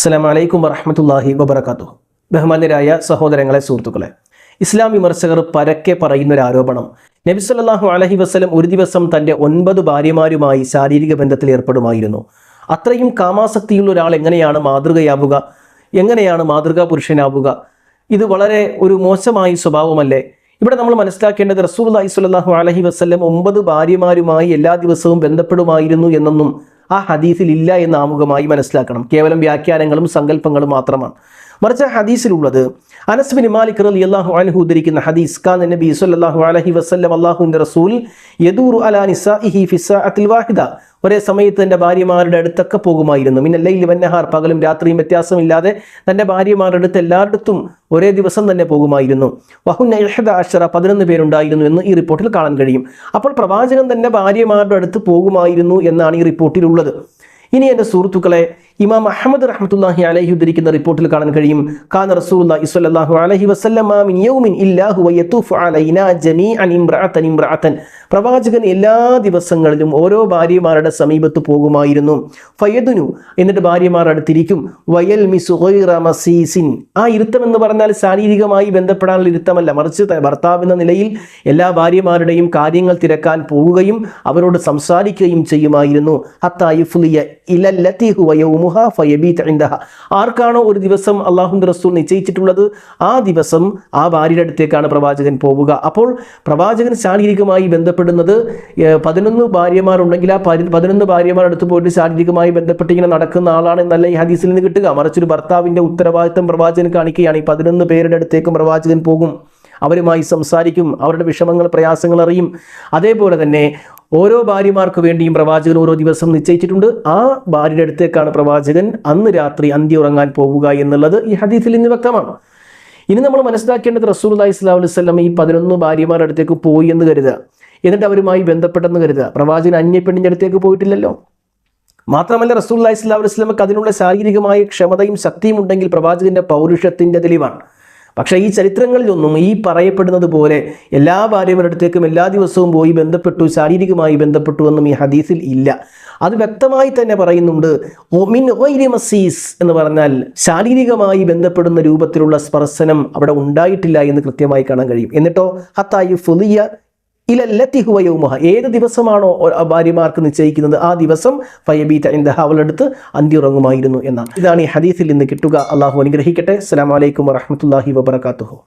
അസ്സാം വലൈക്കും വറഹമത്തല്ലാഹി വബർക്കാത്തു ബഹുമാന്യരായ സഹോദരങ്ങളെ സുഹൃത്തുക്കളെ ഇസ്ലാം വിമർശകർ പരക്കെ പറയുന്ന ഒരു ആരോപണം നബി സല്ലല്ലാഹു അലഹി വസ്ലം ഒരു ദിവസം തന്റെ ഒൻപത് ഭാര്യമാരുമായി ശാരീരിക ബന്ധത്തിൽ ഏർപ്പെടുമായിരുന്നു. അത്രയും കാമാസക്തിയുള്ള ഒരാൾ എങ്ങനെയാണ് മാതൃകയാവുക? എങ്ങനെയാണ് മാതൃകാ പുരുഷനാവുക? ഇത് വളരെ ഒരു മോശമായ സ്വഭാവമല്ലേ? ഇവിടെ നമ്മൾ മനസ്സിലാക്കേണ്ടത് റസൂൽ സ്വല്ലല്ലാഹു അലൈഹി വസല്ലം ഒമ്പത് ഭാര്യമാരുമായി എല്ലാ ദിവസവും ബന്ധപ്പെടുമായിരുന്നു എന്നൊന്നും ആ ഹദീസിൽ ഇല്ല എന്ന് ആമുഖമായി മനസ്സിലാക്കണം. കേവലം വ്യാഖ്യാനങ്ങളും സങ്കല്പങ്ങളും മാത്രമാണ്. മറിച്ച് ഹദീസിലുള്ളത് അനസ് ബിൻ മാലിക് റലി അള്ളാഹു അലഹു ഉദ്ധരിക്കുന്ന ഹദീസ് ഖാൻ നബി സല്ലല്ലാഹു അലൈഹി വസല്ലം അല്ലാഹുവിന്റെ റസൂൽ യദൂറു അലാ നിസാഇഹി ഫി സഅത്തിൽ വാഹിദ ഒരേ സമയത്ത് തന്റെ ഭാര്യമാരുടെ അടുത്തൊക്കെ പോകുമായിരുന്നു. മിന്നല്ലയിൽ വന്നഹാർ പകലും രാത്രിയും വ്യത്യാസമില്ലാതെ തന്റെ ഭാര്യമാരുടെ അടുത്ത് എല്ലായിടത്തും ഒരേ ദിവസം തന്നെ പോകുമായിരുന്നു. വഹു ഇഹദ അഷറ പതിനൊന്ന് പേരുണ്ടായിരുന്നു എന്ന് ഈ റിപ്പോർട്ടിൽ കാണാൻ കഴിയും. അപ്പോൾ പ്രവാചകൻ തന്നെ ഭാര്യമാരുടെ അടുത്ത് പോകുമായിരുന്നു എന്നാണ് ഈ റിപ്പോർട്ടിലുള്ളത്. ഇനി എന്റെ സുഹൃത്തുക്കളെ ഇമാം അഹമ്മദ് റഹ്മത്തുല്ലാഹി അലഹി ഉദ്ധരിക്കുന്ന റിപ്പോർട്ടിൽ കാണാൻ കഴിയും. ഖാൻ സ്വല്ലല്ലാഹു അലൈഹി വസല്ലമ മിൻ യൗമിൻ ഇല്ലാഹു വയതുഫു അലൈനാ ജമീഅൻ ഇംറഅതൻ ഇംറഅതൻ. പ്രവാചകൻ എല്ലാ ദിവസങ്ങളിലും ഓരോ ഭാര്യമാരുടെ സമീപത്ത് പോകുമായിരുന്നു. ഫയദുനു എന്നിട്ട് ഭാര്യമാർ അടുത്തിരിക്കും. വയൽ മസീസിൻ. ആ ഇരുത്തം എന്ന് പറഞ്ഞാൽ ശാരീരികമായി ബന്ധപ്പെടാനുള്ള ഇരുത്തമല്ല. മറിച്ച് ഭർത്താവ് എന്ന നിലയിൽ എല്ലാ ഭാര്യമാരുടെയും കാര്യങ്ങൾ തിരക്കാൻ പോവുകയും അവരോട് സംസാരിക്കുകയും ചെയ്യുമായിരുന്നു. ഹത്തായുഫുലിയ ഇലല്ലത്തി ഹുവ യൗമുഹ ഫയബീത ഇൻദഹ. ആർക്കാണോ ഒരു ദിവസം അള്ളാഹുന്റെ റസൂൽ നിശ്ചയിച്ചിട്ടുള്ളത് ആ ദിവസം ആ ഭാര്യയുടെ അടുത്തേക്കാണ് പ്രവാചകൻ പോവുക. അപ്പോൾ പ്രവാചകൻ ശാരീരികമായി ബന്ധപ്പെടുന്നത് പതിനൊന്ന് ഭാര്യമാരുണ്ടെങ്കിൽ ആ പതി- പതിനൊന്ന് ഭാര്യമാർ അടുത്ത് പോയിട്ട് ശാരീരികമായി ബന്ധപ്പെട്ട് ഇങ്ങനെ നടക്കുന്ന ആളാണെന്നല്ല ഈ ഹദീസിൽ നിന്ന് കിട്ടുക. മറിച്ചൊരു ഭർത്താവിന്റെ ഉത്തരവാദിത്തം പ്രവാചകൻ കാണിക്കുകയാണ്. ഈ പതിനൊന്ന് പേരുടെ അടുത്തേക്കും പ്രവാചകൻ പോകും. അവരുമായി സംസാരിക്കും. അവരുടെ വിഷമങ്ങൾ പ്രയാസങ്ങൾ അറിയും. അതേപോലെ തന്നെ ഓരോ ഭാര്യമാർക്ക് വേണ്ടിയും പ്രവാചകൻ ഓരോ ദിവസം നിശ്ചയിച്ചിട്ടുണ്ട്. ആ ഭാര്യയുടെ അടുത്തേക്കാണ് പ്രവാചകൻ അന്ന് രാത്രി അന്ത്യ ഉറങ്ങാൻ പോവുക എന്നുള്ളത് ഈ ഹദീസിൽ നിന്ന് വ്യക്തമാണ്. ഇനി നമ്മൾ മനസ്സിലാക്കേണ്ടത് റസൂൽ അലൈഹി സ്വലാഹു സ്വലം ഈ പതിനൊന്ന് ഭാര്യമാരുടെ അടുത്തേക്ക് പോയി എന്ന് കരുതുക. എന്നിട്ട് അവരുമായി ബന്ധപ്പെട്ടെന്ന് കരുതുക. പ്രവാചകൻ അന്യപ്പെണ്ണിന്റെ അടുത്തേക്ക് പോയിട്ടില്ലല്ലോ. മാത്രമല്ല റസൂൽ അലൈഹി സ്വലാഹു അലൈഹി സ്വലമക്ക് അതിനുള്ള ശാരീരികമായ ക്ഷമതയും ശക്തിയും ഉണ്ടെങ്കിൽ പ്രവാചകന്റെ പൗരുഷത്തിന്റെ തെളിവാണ്. പക്ഷേ ഈ ചരിത്രങ്ങളിലൊന്നും ഈ പറയപ്പെടുന്നത് പോലെ എല്ലാ ഭാര്യമാരുടെത്തേക്കും എല്ലാ ദിവസവും പോയി ബന്ധപ്പെട്ടു ശാരീരികമായി ബന്ധപ്പെട്ടു എന്നും ഈ ഹദീസിൽ ഇല്ല. അത് വ്യക്തമായി തന്നെ പറയുന്നുണ്ട് ഒമിൻ ഗൈരി മസീസ് എന്ന് പറഞ്ഞാൽ ശാരീരികമായി ബന്ധപ്പെടുന്ന രൂപത്തിലുള്ള സ്പർശനം അവിടെ ഉണ്ടായിട്ടില്ല എന്ന് കൃത്യമായി കാണാൻ കഴിയും. എന്നിട്ടോ ഹത്തായി ഫുലിയ ഇലല്ലത്തി ഹുവയൗമഹ ഏത് ദിവസമാണോ ഭാര്യമാർക്ക് നിശ്ചയിക്കുന്നത്? ആ ദിവസം ഫയബീത്ത ഇന്ദഹ അവളെടുത്ത് അന്തി ഉറങ്ങുമായിരുന്നു എന്നാണ്. ഇതാണ് ഈ ഹദീസിൽ നിന്ന് കിട്ടുക. അള്ളാഹു അനുഗ്രഹിക്കട്ടെ. അസ്സലാമു അലൈക്കും വറഹ്മത്തുള്ളാഹി വബറകാതുഹു.